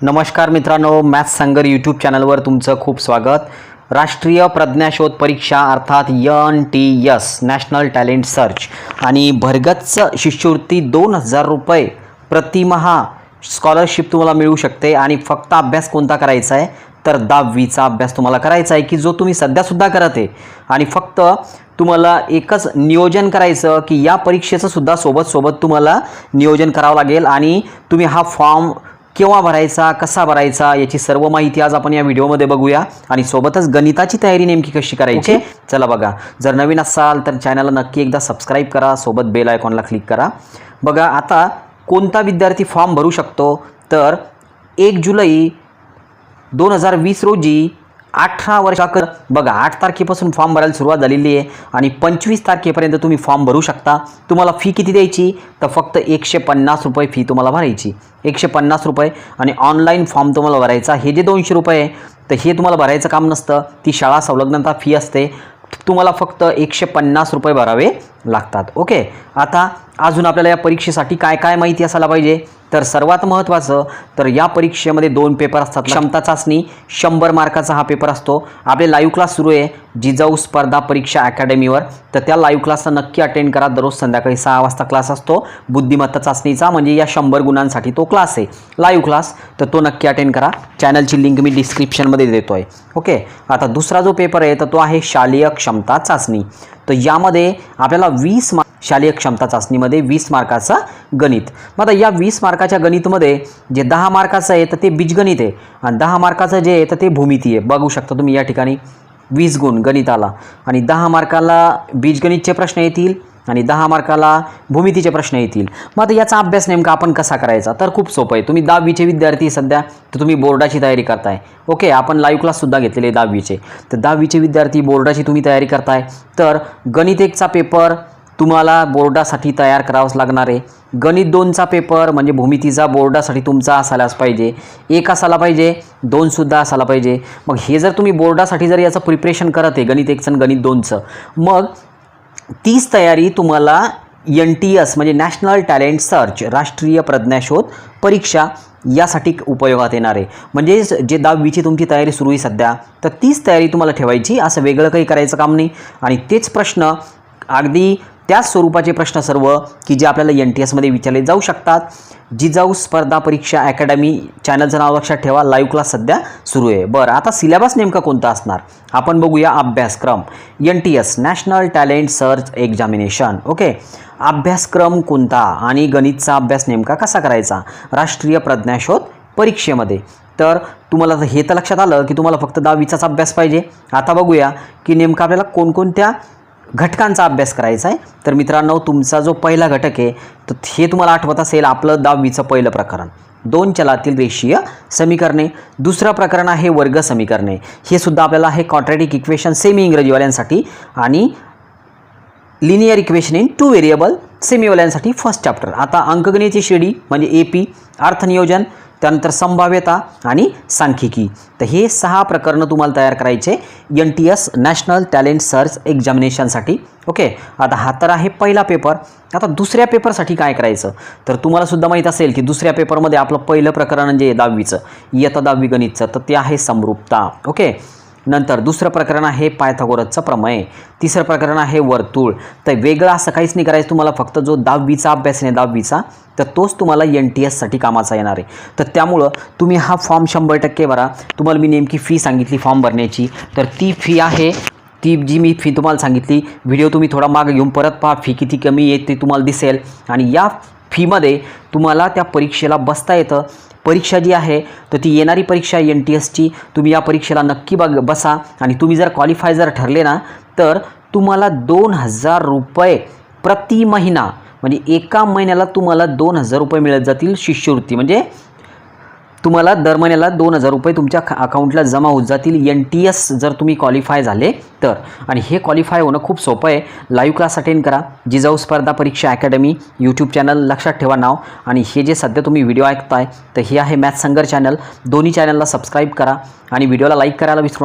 नमस्कार मित्रांनो मॅथ्स संगर यूट्यूब चॅनलवर तुमचं खूप स्वागत. राष्ट्रीय प्रज्ञाशोध परीक्षा अर्थात N T S national talent search आणि भरगच्च शिष्यवृत्ती दोन हजार रुपये प्रतिमहा स्कॉलरशिप तुम्हाला मिळू शकते. आणि फक्त अभ्यास कोणता करायचा आहे? तर दहावीचा अभ्यास तुम्हाला करायचा आहे की जो तुम्ही सध्यासुद्धा करत आहे. आणि फक्त तुम्हाला एकच नियोजन करायचं की या परीक्षेचं सुद्धा सोबत सोबत तुम्हाला नियोजन करावं लागेल. आणि तुम्ही हा फॉर्म केव्हा भरायचा कसा भरायचा याची सर्व माहिती आज आपण या व्हिडिओमध्ये बघूया. आणि सोबतच गणिताची तयारी नेमकी कशी करायची चला बघा. जर नवीन असाल तर चॅनलला नक्की एकदा सबस्क्राईब करा सोबत बेल आयकॉनला क्लिक करा. बघा आता कोणता विद्यार्थी फॉर्म भरू शकतो? तर एक जुलै दोन हजार वीस रोजी अठरा वर्षाकर. बघा आठ तारखेपासून फॉर्म भरायला सुरुवात झालेली आहे आणि पंचवीस तारखेपर्यंत तुम्ही फॉर्म भरू शकता. तुम्हाला फी किती द्यायची? तर फक्त एकशे पन्नास रुपये फी तुम्हाला भरायची. एकशे पन्नास रुपये आणि ऑनलाईन फॉर्म तुम्हाला भरायचा. हे जे दोनशे रुपये आहे तर हे तुम्हाला भरायचं काम नसतं. ती शाळा संलग्नता फी असते. तुम्हाला फक्त एकशे पन्नास रुपये भरावे लागतात. ओके आता अजून आपल्याला या परीक्षेसाठी काय काय माहिती असायला पाहिजे? तर सर्वात महत्त्वाचं तर या परीक्षेमध्ये दोन पेपर असतात. क्षमता चाचणी शंभर मार्काचा हा पेपर असतो. आपले लाईव्ह क्लास सुरू आहे. जिजाऊ स्पर्धा परीक्षा अकॅडमीवर. तर त्या लाईव्ह क्लासला नक्की अटेंड करा. दररोज संध्याकाळी सहा वाजता क्लास असतो. बुद्धिमत्ता चाचणीचा म्हणजे या शंभर गुणांसाठी तो क्लास आहे. लाईव्ह क्लास तर तो नक्की अटेंड करा. चॅनलची लिंक मी डिस्क्रिप्शनमध्ये देतो आहे ओके आता दुसरा जो पेपर आहे तर तो आहे शालेय क्षमता चाचणी. तर यामध्ये आपल्याला वीस मार्क शालेय क्षमता चाचणीमध्ये वीस मार्काचा गणित. मग आता या वीस मार्काच्या गणितमध्ये जे दहा मार्काचं आहे तर ते बीजगणित आहे. आणि दहा मार्काचं जे आहे तर ते भूमिती आहे. बघू शकता तुम्ही या ठिकाणी. वीस गुण गणिताला. आणि दहा मार्काला बीजगणितचे प्रश्न येतील. आणि दहा मार्काला भूमितीचे प्रश्न येतील. मग आता याचा अभ्यास नेमका आपण कसा करायचा? तर खूप सोपं आहे. तुम्ही दहावीचे विद्यार्थी सध्या तर तुम्ही बोर्डाची तयारी करताय. ओके आपण लाईव्ह क्लाससुद्धा घेतलेले दहावीचे. तर दहावीचे विद्यार्थी बोर्डाची तुम्ही तयारी करताय. तर गणित एकचा पेपर तुम्हाला बोर्डासाठी तयार करावाच लागणार आहे. गणित दोनचा पेपर म्हणजे भूमितीचा बोर्डासाठी तुमचा असायलाच पाहिजे. एक असायला पाहिजे दोनसुद्धा असायला पाहिजे. मग हे जर तुम्ही बोर्डासाठी जर याचं प्रिपरेशन करत आहे गणित एकचं आणि गणित दोनचं मग तीच तयारी तुम्हाला एन टी एस म्हणजे नॅशनल टॅलेंट सर्च राष्ट्रीय प्रज्ञाशोध परीक्षा यासाठी उपयोगात येणार आहे. म्हणजे जे दहावीची तुमची तयारी सुरू आहे सध्या तर तीच तयारी तुम्हाला ठेवायची. असं वेगळं काही करायचं काम नाही. आणि तेच प्रश्न अगदी त्याच स्वरूपाचे प्रश्न सर्व की जे आपल्याला एन टी एसमध्ये विचारले जाऊ शकतात. जिजाऊ स्पर्धा परीक्षा अकॅडमी चॅनलचं नाव लक्षात ठेवा. लाईव्ह क्लास सध्या सुरू आहे. बरं आता सिलेबस नेमका कोणता असणार? आपण बघूया अभ्यासक्रम. N T S national talent search examination okay अभ्यासक्रम कोणता आणि गणितचा अभ्यास नेमका कसा करायचा? राष्ट्रीय प्रज्ञाशोध परीक्षेमध्ये. तर तुम्हाला हे तर लक्षात आलं की तुम्हाला फक्त दहावीचाच अभ्यास पाहिजे. आता बघूया की नेमका आपल्याला कोणकोणत्या घटकांचा अभ्यास करायचा आहे. तर मित्रांनो तुमचा जो पहिला घटक आहे तर हे तुम्हाला आठवत असेल आपलं दहावीचं पहिलं प्रकरण. दोन चलातील रेषीय समीकरणे. दुसरं प्रकरण आहे वर्ग समीकरणे. हे सुद्धा आपल्याला आहे कॉन्ट्रॅटिक इक्वेशन सेमी इंग्रजीवाल्यांसाठी आणि linear equation in two variable सेमीवाल्यांसाठी first chapter आता अंकगणितची श्रेणी म्हणजे ए पी अर्थनियोजन त्यानंतर संभाव्यता आणि सांख्यिकी. तर हे सहा प्रकरणं तुम्हाला तयार करायचे. N T S national talent search एक्झामिनेशनसाठी okay? आता हा तर आहे पहिला पेपर आता दुसऱ्या पेपरसाठी काय करायचं? तर तुम्हाला सुद्धा माहीत असेल की दुसऱ्या पेपरमध्ये आपलं पहिलं प्रकरण म्हणजे जे दहावीचं. इयत्ता दहावी गणितचं. तर ते आहे समरूपता. ओके? नंतर दुसरं प्रकरण आहे पायथागोरसचं प्रमेय. तिसरं प्रकरण आहे वर्तुळ. तर वेगळं असं काहीच नाही करायचं तुम्हाला फक्त जो दहावीचा अभ्यास आहे दहावीचा तर तोच तुम्हाला एन टी एससाठी कामाचा येणार आहे. तर त्यामुळं तुम्ही हा फॉर्म शंभर टक्के भरा. तुम्हाला मी नेमकी फी सांगितली फॉर्म भरण्याची. तर ती फी आहे ती जी मी फी तुम्हाला सांगितली व्हिडिओ तुम्ही थोडा मागे घेऊन परत पहा फी किती कमी येते तुम्हाला दिसेल. आणि या फीमध्ये तुम्हाला त्या परीक्षेला बसता येतं. परीक्षा जी आहे तर ती येणारी परीक्षा एन टी एसची तुम्ही या परीक्षेला नक्की बघ बसा. आणि तुम्ही जर क्वालिफाय जर ठरले ना तर तुम्हाला दोन हजार रुपये प्रति महिना म्हणजे एका महिन्याला तुम्हाला दोन हजार रुपये मिळत जातील शिष्यवृत्ती. म्हणजे तुम्हाला दर महिन्याला दोन हजार रुपये तुमच्या अकाउंटला जमा होत जातील. एन टी एस जर तुम्ही क्वालिफाय झाले तर. आणि हे क्वालिफाय होणं खूप सोपं आहे. लाईव्ह क्लास अटेंड करा. जिजाऊ स्पर्धा परीक्षा अकॅडमी यूट्यूब चॅनल लक्षात ठेवा नाव. आणि हे जे सध्या तुम्ही व्हिडिओ ऐकताय तर हे आहे मॅथ संगर चॅनल दोन्ही चॅनलला सबस्क्राईब करा. आणि व्हिडिओला लाईक करायला विसरू नका.